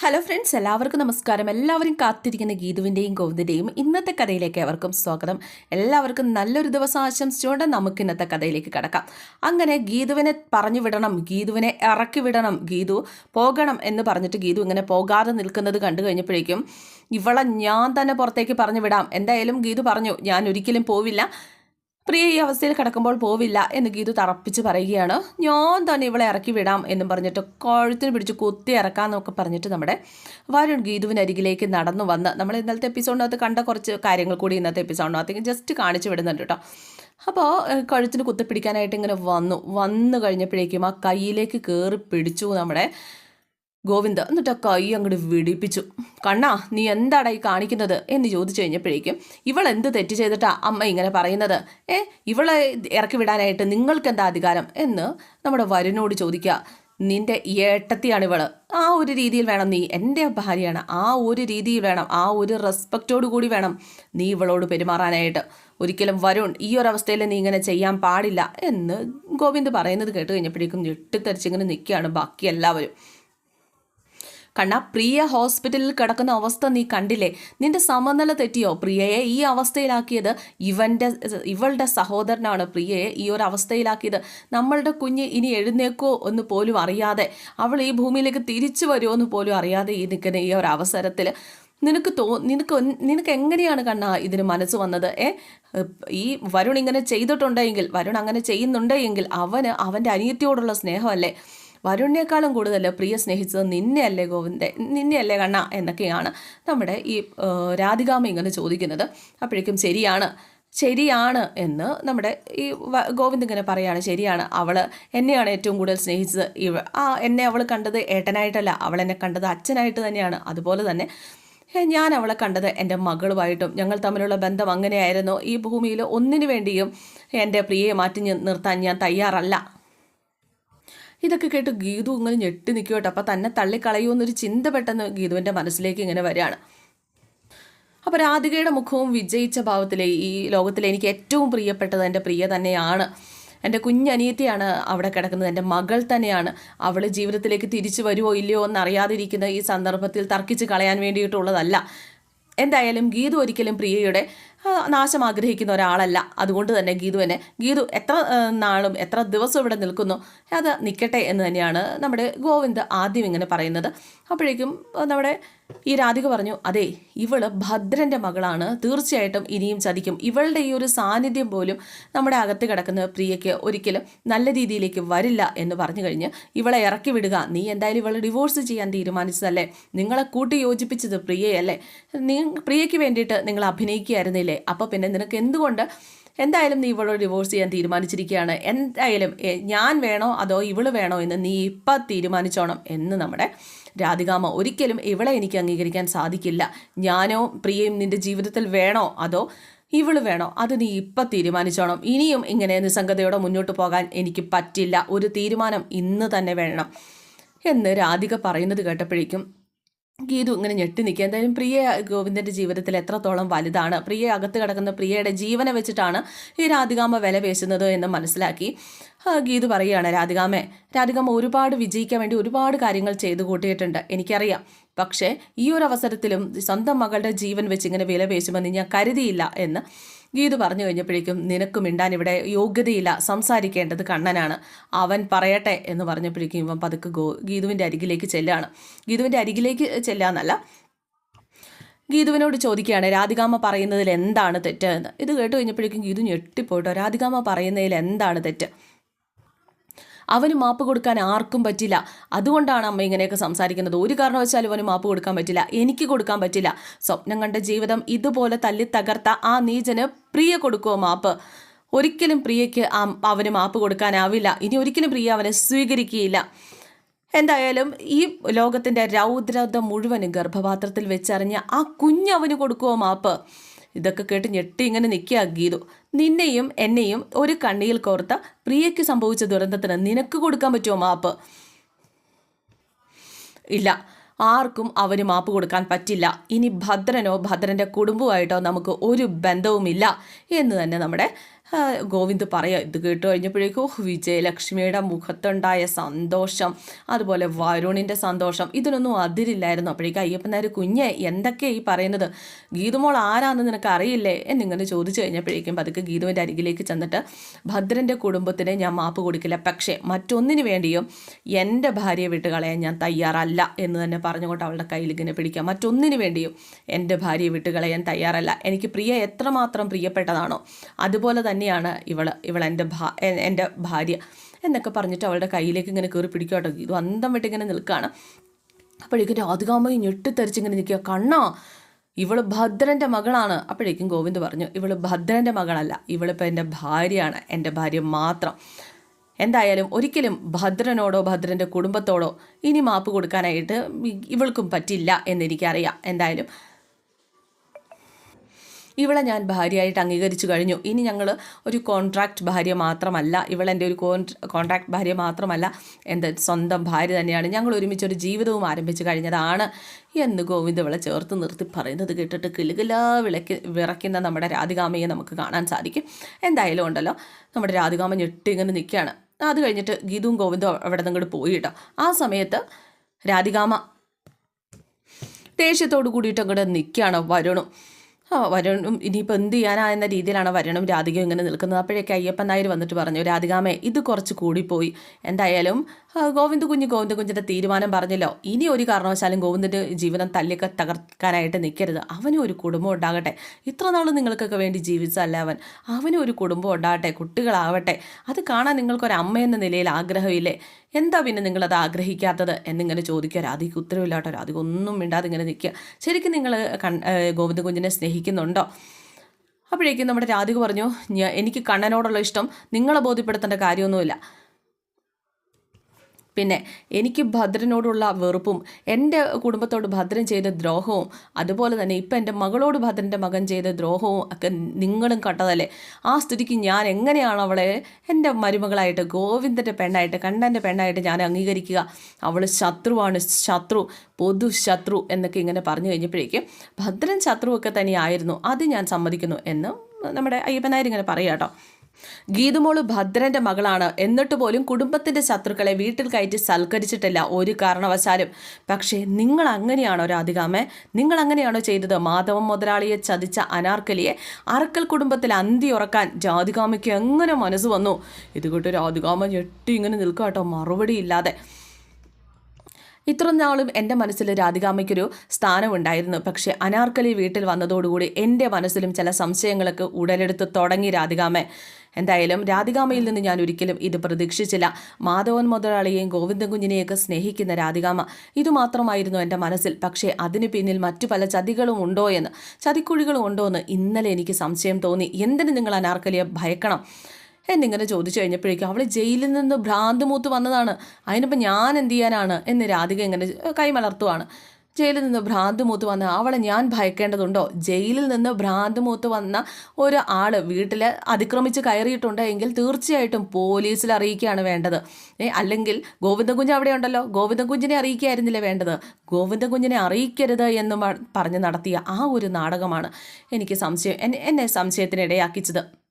Hello friends എല്ലാവർക്കും നമസ്കാരം. എല്ലാവരും കാത്തിരിക്കുന്ന ഗീതുവിന്റെയും ഗോവിന്ദിന്റെയും ഇന്നത്തെ കഥയിലേക്ക് അവർക്കും സ്വാഗതം. എല്ലാവർക്കും നല്ലൊരു ദിവസം ആശംസിച്ചുകൊണ്ട് നമുക്ക് ഇന്നത്തെ കഥയിലേക്ക് കടക്കാം. അങ്ങനെ ഗീതുവിനെ പറഞ്ഞു വിടണം ഗീതുവിനെ ഇറക്കി വിടണം ഗീതു പോകണം എന്ന് പറഞ്ഞിട്ട് ഗീതു ഇങ്ങനെ പോകാതെ നിൽക്കുന്നത് കണ്ടു കഴിഞ്ഞപ്പോഴേക്കും ഇവളെ ഞാൻ തന്നെ പുറത്തേക്ക് പറഞ്ഞു വിടാം. എന്തായാലും ഗീതു പറഞ്ഞു ഞാൻ ഒരിക്കലും പോവില്ല. പ്രിയ ഈ അവസ്ഥയിൽ കിടക്കുമ്പോൾ പോവില്ല എന്ന് ഗീതു തറപ്പിച്ച് പറയുകയാണ്. ഞാൻ തന്നെ ഇവളെ ഇറക്കി വിടാം എന്നും പറഞ്ഞിട്ട് കഴുത്തിന് പിടിച്ച് കുത്തി ഇറക്കാമെന്നൊക്കെ പറഞ്ഞിട്ട് നമ്മുടെ വരുൺ ഗീതുവിന് അരികിലേക്ക് നടന്നു വന്ന് നമ്മൾ ഇന്നലത്തെ എപ്പിസോഡിനകത്ത് കണ്ട കുറച്ച് കാര്യങ്ങൾ കൂടി ഇന്നത്തെ എപ്പിസോഡിനകത്ത് ജസ്റ്റ് കാണിച്ചു വിടുന്നുണ്ട് കേട്ടോ. അപ്പോൾ കഴുത്തിന് കുത്തിപ്പിടിക്കാനായിട്ട് ഇങ്ങനെ വന്നു. വന്നു കഴിഞ്ഞപ്പോഴേക്കും ആ കയ്യിലേക്ക് കയറി പിടിച്ചു നമ്മുടെ ഗോവിന്ദ് എന്നിട്ട് കൈ അങ്ങോട്ട് വിടിപ്പിച്ചു. കണ്ണാ നീ എന്താടാ ഈ കാണിക്കുന്നത്? എന്ന് ചോദിച്ചു കഴിഞ്ഞപ്പോഴേക്കും ഇവൾ എന്ത് തെറ്റ് ചെയ്തിട്ടാ അമ്മ ഇങ്ങനെ പറയുന്നത്? ഏ ഇവളെ ഇറക്കി വിടാനായിട്ട് നിങ്ങൾക്ക് എന്താ അധികാരം? എന്ന് നമ്മുടെ വരുനോട് ചോദിക്കുക. നിന്റെ ഏട്ടത്തിയാണ് ആ ഒരു രീതിയിൽ വേണം നീ എന്റെ ഭാര്യയാണ്. ആ ഒരു രീതിയിൽ വേണം ആ ഒരു റെസ്പെക്റ്റോടു കൂടി വേണം നീ ഇവളോട് പെരുമാറാനായിട്ട്. ഒരിക്കലും വരുൺ ഈ ഒരു അവസ്ഥയിൽ നീ ഇങ്ങനെ ചെയ്യാൻ പാടില്ല. എന്ന് ഗോവിന്ദ് പറയുന്നത് കേട്ട് കഴിഞ്ഞപ്പോഴേക്കും ഞെട്ടിത്തെറിച്ചിങ്ങനെ നിൽക്കുകയാണ് ബാക്കി എല്ലാവരും. കണ്ണ പ്രിയ ഹോസ്പിറ്റലിൽ കിടക്കുന്ന അവസ്ഥ നീ കണ്ടില്ലേ? നിന്റെ സമനില തെറ്റിയോ? പ്രിയയെ ഈ അവസ്ഥയിലാക്കിയത് ഇവന്റെ ഇവളുടെ സഹോദരനാണ് പ്രിയയെ ഈ ഒരു അവസ്ഥയിലാക്കിയത്. നമ്മളുടെ കുഞ്ഞ് ഇനി എഴുന്നേക്കോ എന്ന് പോലും അറിയാതെ അവൾ ഈ ഭൂമിയിലേക്ക് തിരിച്ചു വരുമോ എന്ന് പോലും അറിയാതെ ഈ നിൽക്കുന്ന ഈ ഒരു അവസരത്തിൽ നിനക്ക് തോ നിനക്ക് നിനക്ക് എങ്ങനെയാണ് കണ്ണ ഇതിന് മനസ്സ് വന്നത്? ഏ? ഈ വരുൺ ഇങ്ങനെ ചെയ്തിട്ടുണ്ടെങ്കിൽ വരുൺ അങ്ങനെ ചെയ്യുന്നുണ്ടെങ്കിൽ അവന് അവന്റെ അനിയത്തിയോടുള്ള സ്നേഹമല്ലേ? വരുണിനേക്കാളും കൂടുതൽ പ്രിയ സ്നേഹിച്ചത് നിന്നെയല്ലേ ഗോവിന്ദൻ നിന്നെയല്ലേ കണ്ണ? എന്നൊക്കെയാണ് നമ്മുടെ ഈ രാധികാമ ഇങ്ങനെ ചോദിക്കുന്നത്. അപ്പോഴേക്കും ശരിയാണ് ശരിയാണ് എന്ന് നമ്മുടെ ഈ ഗോവിന്ദ് ഇങ്ങനെ പറയാണ് ശരിയാണ്. അവൾ എന്നെയാണ് ഏറ്റവും കൂടുതൽ സ്നേഹിച്ചത്. ഇവ ആ എന്നെ അവൾ കണ്ടത് ഏട്ടനായിട്ടല്ല അവൾ എന്നെ കണ്ടത് അച്ഛനായിട്ട് തന്നെയാണ്. അതുപോലെ തന്നെ ഞാൻ അവളെ കണ്ടത് എന്റെ മകളുമായിട്ടും ഞങ്ങൾ തമ്മിലുള്ള ബന്ധം അങ്ങനെയായിരുന്നു. ഈ ഭൂമിയിൽ ഒന്നിനു വേണ്ടിയും എന്റെ പ്രിയയെ മാറ്റി നിർത്താൻ ഞാൻ തയ്യാറല്ല. ഇതൊക്കെ കേട്ട് ഗീതു ഇങ്ങനെ ഞെട്ടി നിൽക്കുവട്ടെ അപ്പം തന്നെ തള്ളിക്കളയുമെന്നൊരു ചിന്ത പെട്ടെന്ന് ഗീതുവിന്റെ മനസ്സിലേക്ക് ഇങ്ങനെ വരികയാണ്. അപ്പോൾ രാധികയുടെ മുഖവും വിജയിച്ച ഭാവത്തിലെ ഈ ലോകത്തിലെ എനിക്ക് ഏറ്റവും പ്രിയപ്പെട്ടത് എന്റെ പ്രിയ തന്നെയാണ്. എന്റെ കുഞ്ഞനിയത്തിയാണ് അവിടെ കിടക്കുന്നത്. എന്റെ മകൾ തന്നെയാണ് അവൾ ജീവിതത്തിലേക്ക് തിരിച്ചു വരുമോ ഇല്ലയോ എന്നറിയാതിരിക്കുന്ന ഈ സന്ദർഭത്തിൽ തർക്കിച്ച് കളയാൻ വേണ്ടിയിട്ടുള്ളതല്ല. എന്തായാലും ഗീതു ഒരിക്കലും പ്രിയയുടെ നാശം ആഗ്രഹിക്കുന്ന ഒരാളല്ല. അതുകൊണ്ട് തന്നെ ഗീതുവിനെ ഗീതു എത്ര നാളും എത്ര ദിവസവും ഇവിടെ നിൽക്കുന്നു അത് നിൽക്കട്ടെ എന്ന് തന്നെയാണ് നമ്മുടെ ഗോവിന്ദ് ആദ്യം ഇങ്ങനെ പറയുന്നത്. അപ്പോഴേക്കും നമ്മുടെ ഈ രാധിക പറഞ്ഞു അതെ ഇവൾ ഭദ്രന്റെ മകളാണ്. തീർച്ചയായിട്ടും ഇനിയും ചതിക്കും. ഇവളുടെ ഈ ഒരു സാന്നിധ്യം പോലും നമ്മുടെ അകത്ത് കിടക്കുന്ന പ്രിയയ്ക്ക് ഒരിക്കലും നല്ല രീതിയിലേക്ക് വരില്ല എന്ന് പറഞ്ഞു കഴിഞ്ഞ് ഇവളെ ഇറക്കി വിടുക. നീ എന്തായാലും ഇവളെ ഡിവോഴ്സ് ചെയ്യാൻ തീരുമാനിച്ചതല്ലേ? നിങ്ങളെ കൂട്ടി യോജിപ്പിച്ചത് പ്രിയയല്ലേ? നീ പ്രിയയ്ക്ക് വേണ്ടിയിട്ട് നിങ്ങൾ അഭിനയിക്കുകയായിരുന്നില്ലേ? അപ്പോൾ പിന്നെ നിനക്ക് എന്തുകൊണ്ട്? എന്തായാലും നീ ഇവളോട് ഡിവോഴ്സ് ചെയ്യാൻ തീരുമാനിച്ചിരിക്കുകയാണ്. എന്തായാലും ഞാൻ വേണോ അതോ ഇവൾ വേണോ എന്ന് നീ ഇപ്പം തീരുമാനിച്ചോണം എന്ന് നമ്മുടെ രാധികാമ ഒരിക്കലും ഇവളെ എനിക്ക് അംഗീകരിക്കാൻ സാധിക്കില്ല. ഞാനോ പ്രിയയും നിന്റെ ജീവിതത്തിൽ വേണോ അതോ ഇവൾ വേണോ അത് നീ ഇപ്പം തീരുമാനിച്ചോണം. ഇനിയും ഇങ്ങനെ നിസ്സംഗതയോടെ മുന്നോട്ട് പോകാൻ എനിക്ക് പറ്റില്ല. ഒരു തീരുമാനം ഇന്ന് തന്നെ വേണം എന്ന് രാധിക പറയുന്നത് കേട്ടപ്പോഴേക്കും ഗീതു ഇങ്ങനെ ഞെട്ടി നിൽക്കുക. എന്തായാലും പ്രിയ ഗോവിന്ദന്റെ ജീവിതത്തിൽ എത്രത്തോളം വലുതാണ്. പ്രിയ അകത്ത് കിടക്കുന്ന പ്രിയയുടെ ജീവനെ വെച്ചിട്ടാണ് ഈ രാധികാമ്മ വില പേശുന്നത് എന്ന് മനസ്സിലാക്കി. ഗീതു പറയുകയാണ് രാധികാമ്മേ രാധികാമ്മ ഒരുപാട് വിജയിക്കാൻ വേണ്ടി ഒരുപാട് കാര്യങ്ങൾ ചെയ്തു കൂട്ടിയിട്ടുണ്ട്. എനിക്കറിയാം. പക്ഷേ ഈ ഒരു അവസരത്തിലും സ്വന്തം മകളുടെ ജീവൻ വെച്ച് ഇങ്ങനെ വില പേശുമെന്ന് ഞാൻ കരുതിയില്ല എന്ന് ഗീതു പറഞ്ഞു കഴിഞ്ഞപ്പോഴേക്കും നിനക്ക് മിണ്ടാൻ ഇവിടെ യോഗ്യതയില്ല സംസാരിക്കേണ്ടത് കണ്ണനാണ്. അവൻ പറയട്ടെ എന്ന് പറഞ്ഞപ്പോഴേക്കും ഇവൻ പതുക്കെ ഗോ ഗീതുവിന്റെ അരികിലേക്ക് ചെല്ലാണ്. ഗീതുവിന്റെ അരികിലേക്ക് ചെല്ലാന്നല്ല ഗീതുവിനോട് ചോദിക്കുകയാണ് രാധികാമ്മ പറയുന്നതിൽ എന്താണ് തെറ്റ്? എന്ന്. ഇത് കേട്ട് കഴിഞ്ഞപ്പോഴേക്കും ഗീതു ഞെട്ടിപ്പോയിട്ടോ രാധികാമ്മ പറയുന്നതിൽ എന്താണ് തെറ്റ്? അവന് മാപ്പ് കൊടുക്കാൻ ആർക്കും പറ്റില്ല. അതുകൊണ്ടാണ് അമ്മ ഇങ്ങനെയൊക്കെ സംസാരിക്കുന്നത്. ഒരു കാരണവശാലും അവന് മാപ്പ് കൊടുക്കാൻ പറ്റില്ല. എനിക്ക് കൊടുക്കാൻ പറ്റില്ല. സ്വപ്നം കണ്ട ജീവിതം ഇതുപോലെ തല്ലി തകർത്ത ആ നീചന് പ്രിയ കൊടുക്കുമോ മാപ്പ്? ഒരിക്കലും പ്രിയയ്ക്ക് അവന് മാപ്പ് കൊടുക്കാനാവില്ല. ഇനി ഒരിക്കലും പ്രിയ അവനെ സ്വീകരിക്കുകയില്ല. എന്തായാലും ഈ ലോകത്തിന്റെ രൗദ്രത മുഴുവനും ഗർഭപാത്രത്തിൽ വെച്ചറിഞ്ഞ ആ കുഞ്ഞവന് കൊടുക്കുമോ മാപ്പ്? ഇതൊക്കെ കേട്ട് ഞെട്ടി ഇങ്ങനെ നിൽക്കുക ഗീതു. നിന്നെയും എന്നെയും ഒരു കണ്ണിയിൽ കോർത്ത പ്രിയയ്ക്ക് സംഭവിച്ച ദുരന്തത്തിന് നിനക്ക് കൊടുക്കാൻ പറ്റുമോ മാപ്പ്? ഇല്ല. ആർക്കും അവന് മാപ്പ് കൊടുക്കാൻ പറ്റില്ല. ഇനി ഭദ്രനോ ഭദ്രന്റെ കുടുംബമായിട്ടോ നമുക്ക് ഒരു ബന്ധവുമില്ല എന്ന് തന്നെ നമ്മുടെ ഗോവിന്ദ് പറയുക ഇത് കേട്ട് കഴിഞ്ഞപ്പോഴേക്കും "ഓ, വിജയലക്ഷ്മിയുടെ മുഖത്തുണ്ടായ സന്തോഷം അതുപോലെ വരുണിന്റെ സന്തോഷം ഇതിനൊന്നും അതിരില്ലായിരുന്നു. അപ്പോഴേക്കും അയ്യപ്പൻ നായർ കുഞ്ഞെ എന്തൊക്കെയാണ് ഈ പറയുന്നത്? ഗീതുമോൾ ആരാന്ന് നിനക്ക് അറിയില്ലേ എന്നിങ്ങനെ ചോദിച്ചു കഴിഞ്ഞപ്പോഴേക്കും പതുക്കെ ഗീതുവിന്റെ അരികിലേക്ക് ചെന്നിട്ട് ഭദ്രന്റെ കുടുംബത്തിന് ഞാൻ മാപ്പ് കൊടുക്കില്ല. പക്ഷേ മറ്റൊന്നിനു വേണ്ടിയും എന്റെ ഭാര്യയെ വിട്ട് കളയാൻ ഞാൻ തയ്യാറല്ല. എന്ന് തന്നെ പറഞ്ഞുകൊണ്ട് അവളുടെ കയ്യിൽ ഇങ്ങനെ പിടിക്കാം മറ്റൊന്നിനു വേണ്ടിയും എന്റെ ഭാര്യയെ വിട്ട് കളയാൻ തയ്യാറല്ല. എനിക്ക് പ്രിയ എത്രമാത്രം പ്രിയപ്പെട്ടതാണോ? അതുപോലെ തന്നെയാണ് ഇവൾ ഇവൾ എന്റെ ഭാ എന്റെ ഭാര്യ എന്നൊക്കെ പറഞ്ഞിട്ട് അവളുടെ കയ്യിലേക്ക് ഇങ്ങനെ കയറി പിടിക്കട്ടോ ഇത് അന്തം വിട്ടിങ്ങനെ നിൽക്കുകയാണ് അപ്പോഴേക്കും രാധികാമ്മയും ഞെട്ടിത്തെറിച്ചിങ്ങനെ നിൽക്കുക. കണ്ണോ ഇവൾ ഭദ്രന്റെ മകളാണ്. അപ്പോഴേക്കും ഗോവിന്ദ് പറഞ്ഞു ഇവൾ ഭദ്രന്റെ മകളല്ല ഇവളിപ്പോൾ എന്റെ ഭാര്യയാണ് എന്റെ ഭാര്യ മാത്രം. എന്തായാലും ഒരിക്കലും ഭദ്രനോടോ ഭദ്രന്റെ കുടുംബത്തോടോ ഇനി മാപ്പ് കൊടുക്കാനായിട്ട് ഇവൾക്കും പറ്റില്ല എന്നെനിക്കറിയാം എന്തായാലും ഇവളെ ഞാൻ ഭാര്യയായിട്ട് അംഗീകരിച്ചു കഴിഞ്ഞു. ഇനി ഞങ്ങൾ ഒരു കോൺട്രാക്ട് ഭാര്യ മാത്രമല്ല ഇവളെന്റെ ഒരു കോൺട്രാക്ട് ഭാര്യ മാത്രമല്ല എന്റെ സ്വന്തം ഭാര്യ തന്നെയാണ്. ഞങ്ങൾ ഒരുമിച്ച് ഒരു ജീവിതവും ആരംഭിച്ചു കഴിഞ്ഞതാണ് എന്ന് ഗോവിന്ദ് ഇവളെ ചേർത്ത് നിർത്തി പറയുന്നത് കേട്ടിട്ട് കിലുകില വിളക്കി വിറയ്ക്കുന്ന നമ്മുടെ രാധികാമയെ നമുക്ക് കാണാൻ സാധിക്കും. എന്തായാലും ഉണ്ടല്ലോ നമ്മുടെ രാധികാമ ഞെട്ടി ഇങ്ങനെ നിൽക്കുകയാണ്. അത് കഴിഞ്ഞിട്ട് ഗീതുവും ഗോവിന്ദും അവിടെ നിന്ന് ഇങ്ങോട്ട് പോയി കേട്ടോ. ആ സമയത്ത് രാധികാമ ദേഷ്യത്തോട് കൂടിയിട്ട് അങ്ങോട്ട് നിൽക്കുകയാണ് വരുണും. വരുണും ഇനിയിപ്പോൾ എന്ത് ചെയ്യാനാ എന്ന രീതിയിലാണ് വരുണും രാധികയും ഇങ്ങനെ നിൽക്കുന്നത്. അപ്പോഴേക്ക് അയ്യപ്പൻ നായർ വന്നിട്ട് പറഞ്ഞു രാധികാമേ ഇത് കുറച്ച് കൂടിപ്പോയി. എന്തായാലും ഗോവിന്ദ് കുഞ്ഞ് ഗോവിന്ദ് കുഞ്ഞിന്റെ തീരുമാനം പറഞ്ഞല്ലോ. ഇനി ഒരു കാരണവശാലും ഗോവിന്ദിന്റെ ജീവിതം തല്ലിയൊക്കെ തകർക്കാനായിട്ട് നിൽക്കരുത് അവനും ഒരു കുടുംബം ഉണ്ടാകട്ടെ. ഇത്ര നാൾ നിങ്ങൾക്കൊക്കെ വേണ്ടി ജീവിച്ചല്ല അവൻ. അവനും ഒരു കുടുംബം ഉണ്ടാകട്ടെ കുട്ടികളാവട്ടെ. അത് കാണാൻ നിങ്ങൾക്കൊരു അമ്മയെന്ന നിലയിൽ ആഗ്രഹമില്ലേ? എന്താ പിന്നെ നിങ്ങളത് ആഗ്രഹിക്കാത്തത്? എന്നിങ്ങനെ ചോദിക്കുക. രാധിക്ക് ഉത്തരവില്ലാട്ടോ. രാധിക ഒന്നും മിണ്ടാതെ ഇങ്ങനെ നിൽക്കുക. ശരിക്കും നിങ്ങൾ കൺ ഗോവിന്ദ കുഞ്ഞിനെ സ്നേഹിക്കുന്നുണ്ടോ അപ്പോഴേക്കും നമ്മുടെ രാധിക പറഞ്ഞു എനിക്ക് കണ്ണനോടുള്ള ഇഷ്ടം. നിങ്ങളെ ബോധ്യപ്പെടുത്തേണ്ട കാര്യമൊന്നുമില്ല. പിന്നെ എനിക്ക് ഭദ്രനോടുള്ള വെറുപ്പും എന്റെ കുടുംബത്തോട് ഭദ്രൻ ചെയ്ത ദ്രോഹവും അതുപോലെ തന്നെ ഇപ്പം എന്റെ മകളോട് ഭദ്രന്റെ മകൻ ചെയ്ത ദ്രോഹവും ഒക്കെ നിങ്ങളും കണ്ടതല്ലേ? ആ സ്ഥിതിക്ക് ഞാൻ എങ്ങനെയാണ് അവളെ എന്റെ മരുമകളായിട്ട് ഗോവിന്ദന്റെ പെണ്ണായിട്ട് കണ്ണന്റെ പെണ്ണായിട്ട് ഞാൻ അംഗീകരിക്കുക? അവൾ ശത്രുവാണ് ശത്രു പൊതു ശത്രു എന്നൊക്കെ ഇങ്ങനെ പറഞ്ഞു കഴിഞ്ഞപ്പോഴേക്കും ഭദ്രൻ ശത്രുവൊക്കെ തന്നെയായിരുന്നു അത് ഞാൻ സമ്മതിക്കുന്നു എന്ന് നമ്മുടെ അയ്യപ്പനായിരിങ്ങനെ പറയാം കേട്ടോ. ഗീതുമോൾ ഭദ്രന്റെ മകളാണ്. എന്നിട്ട് പോലും കുടുംബത്തിന്റെ ശത്രുക്കളെ വീട്ടിൽ കയറ്റി സൽക്കരിച്ചിട്ടില്ല. ഒരു കാരണവശാലും. പക്ഷേ നിങ്ങൾ അങ്ങനെയാണോ രാധികാമേ? നിങ്ങൾ അങ്ങനെയാണോ ചെയ്തത്? മാധവം മുതലാളിയെ ചതിച്ച അനാർക്കലിയെ അറക്കൽ കുടുംബത്തിൽ അന്തി ഉറക്കാൻ രാധികാമയ്ക്ക് എങ്ങനെ മനസ്സ് വന്നു? ഇത് കേട്ട് രാധികാമ ഞെട്ടി ഇങ്ങനെ നിൽക്കാട്ടോ. കേട്ടോ മറുപടി ഇല്ലാതെ ഇത്ര നാളും എന്റെ മനസ്സിൽ രാധികാമ്മയ്ക്കൊരു സ്ഥാനമുണ്ടായിരുന്നു. പക്ഷേ അനാർക്കലി വീട്ടിൽ വന്നതോടുകൂടി എന്റെ മനസ്സിലും ചില സംശയങ്ങളൊക്കെ ഉടലെടുത്ത് തുടങ്ങി രാധികാമ്മ. എന്തായാലും രാധികാമയിൽ നിന്ന് ഞാൻ ഒരിക്കലും ഇത് പ്രതീക്ഷിച്ചില്ല. മാധവൻ മുതലാളിയെയും ഗോവിന്ദൻ കുഞ്ഞിനെയൊക്കെ സ്നേഹിക്കുന്ന രാധികാമ ഇതുമാത്രമായിരുന്നു എന്റെ മനസ്സിൽ. പക്ഷേ അതിന് പിന്നിൽ മറ്റു പല ചതികളും ഉണ്ടോ എന്ന് ചതിക്കുഴികളും ഉണ്ടോ എന്ന് ഇന്നലെ എനിക്ക് സംശയം തോന്നി. എന്തിന് നിങ്ങൾ അനാർക്കലിയെ ഭയക്കണം? എന്നിങ്ങനെ ചോദിച്ചു കഴിഞ്ഞപ്പോഴേക്കും അവൾ ജയിലിൽ നിന്ന് ഭ്രാന്ത് മൂത്ത് വന്നതാണ്. അതിനിപ്പോൾ ഞാൻ എന്ത് ചെയ്യാനാണ്? എന്ന് രാധിക ഇങ്ങനെ കൈമലർത്തുവാണ് ജയിലിൽ നിന്ന് ഭ്രാന്ത് മൂത്ത് വന്ന അവളെ ഞാൻ ഭയക്കേണ്ടതുണ്ടോ? ജയിലിൽ നിന്ന് ഭ്രാന്ത് മൂത്ത് വന്ന ഒരു ആൾ വീട്ടിൽ അതിക്രമിച്ച് കയറിയിട്ടുണ്ട് എങ്കിൽ തീർച്ചയായിട്ടും പോലീസിൽ അറിയിക്കുകയാണ് വേണ്ടത്. ഏ അല്ലെങ്കിൽ ഗോവിന്ദകുഞ്ഞ് അവിടെ ഉണ്ടല്ലോ. ഗോവിന്ദൻകുഞ്ഞിനെ അറിയിക്കായിരുന്നില്ല വേണ്ടത്? ഗോവിന്ദകുഞ്ഞിനെ അറിയിക്കരുത് എന്ന് പറഞ്ഞ് നടത്തിയ ആ ഒരു നാടകമാണ് എനിക്ക് സംശയം എന്നെ സംശയത്തിനിടയാക്കിച്ചത്.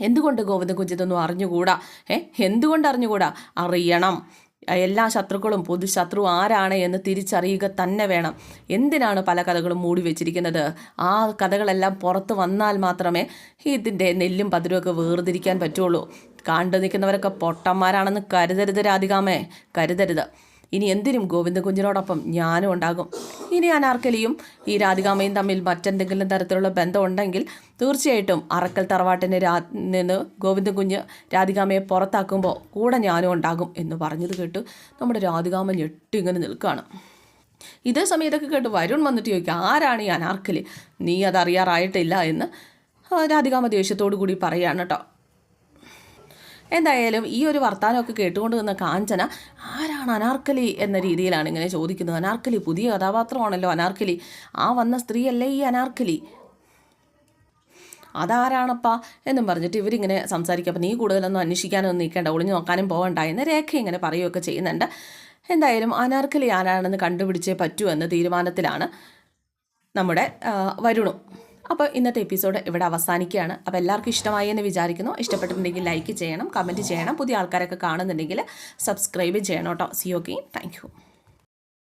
എന്തുകൊണ്ട് ഗോവിന്ദകുഞ്ചിതൊന്നും അറിഞ്ഞുകൂടാ? ഏ എന്തുകൊണ്ട് അറിഞ്ഞുകൂടാ? അറിയണം. എല്ലാ ശത്രുക്കളും പൊതു ശത്രു ആരാണ് എന്ന് തിരിച്ചറിയുക തന്നെ വേണം. എന്തിനാണ് പല കഥകളും മൂടി വെച്ചിരിക്കുന്നത്? ആ കഥകളെല്ലാം പുറത്ത് വന്നാൽ മാത്രമേ ഇതിന്റെ നെല്ലും പതിരുമൊക്കെ വേർതിരിക്കാൻ പറ്റുള്ളൂ. കണ്ടു നിൽക്കുന്നവരൊക്കെ പൊട്ടന്മാരാണെന്ന് കരുതരുത് രാധികാമേ. കരുതരുത്. ഇനി എന്തിനും ഗോവിന്ദകുഞ്ഞിനോടൊപ്പം ഞാനും ഉണ്ടാകും. ഇനി അനാർക്കലിയും ഈ രാധികാമയും തമ്മിൽ മറ്റെന്തെങ്കിലും തരത്തിലുള്ള ബന്ധമുണ്ടെങ്കിൽ തീർച്ചയായിട്ടും അറക്കൽ തറവാട്ടിന് രാ നിന്ന് ഗോവിന്ദകുഞ്ഞ് രാധികാമയെ പുറത്താക്കുമ്പോൾ കൂടെ ഞാനും ഉണ്ടാകും എന്ന് പറഞ്ഞത് കേട്ട് നമ്മുടെ രാധികാമ ഞെട്ടി ഇങ്ങനെ നിൽക്കുകയാണ്. ഇതേ സമയത്തൊക്കെ കേട്ട് വരുൺ വന്നിട്ട് ചോദിക്കുക ആരാണ് ഈ അനാർക്കലി? നീ അതറിയാറായിട്ടില്ല എന്ന്. രാധികാമ ദേഷ്യത്തോടു കൂടി പറയുകയാണ് കേട്ടോ. എന്തായാലും ഈ ഒരു വർത്തമാനമൊക്കെ കേട്ടുകൊണ്ട് നിന്ന കാഞ്ചന ആരാണ് അനാർക്കലി എന്ന രീതിയിലാണ് ഇങ്ങനെ ചോദിക്കുന്നത്. അനാർക്കലി പുതിയ കഥാപാത്രമാണല്ലോ അനാർക്കലി. ആ വന്ന സ്ത്രീയല്ലേ ഈ അനാർക്കലി? അതാരാണപ്പാ എന്നും പറഞ്ഞിട്ട് ഇവരിങ്ങനെ സംസാരിക്കുക അപ്പം നീ കൂടുതലൊന്നും അന്വേഷിക്കാനൊന്നും നിൽക്കേണ്ട. ഒളിഞ്ഞു നോക്കാനും പോകണ്ട എന്ന് രേഖ ഇങ്ങനെ പറയുകയൊക്കെ ചെയ്യുന്നുണ്ട്. എന്തായാലും അനാർക്കലി ആരാണെന്ന് കണ്ടുപിടിച്ചേ പറ്റൂ എന്ന തീരുമാനത്തിലാണ് നമ്മുടെ വരുണു. അപ്പോൾ ഇന്നത്തെ എപ്പിസോഡ് ഇവിടെ അവസാനിക്കുകയാണ്. അപ്പോൾ എല്ലാവർക്കും ഇഷ്ടമായി എന്ന് വിചാരിക്കുന്നു. ഇഷ്ടപ്പെട്ടിട്ടുണ്ടെങ്കിൽ ലൈക്ക് ചെയ്യണം കമന്റ് ചെയ്യണം. പുതിയ ആൾക്കാരൊക്കെ കാണുന്നുണ്ടെങ്കിൽ സബ്സ്ക്രൈബ് ചെയ്യണം കേട്ടോ. C okay thank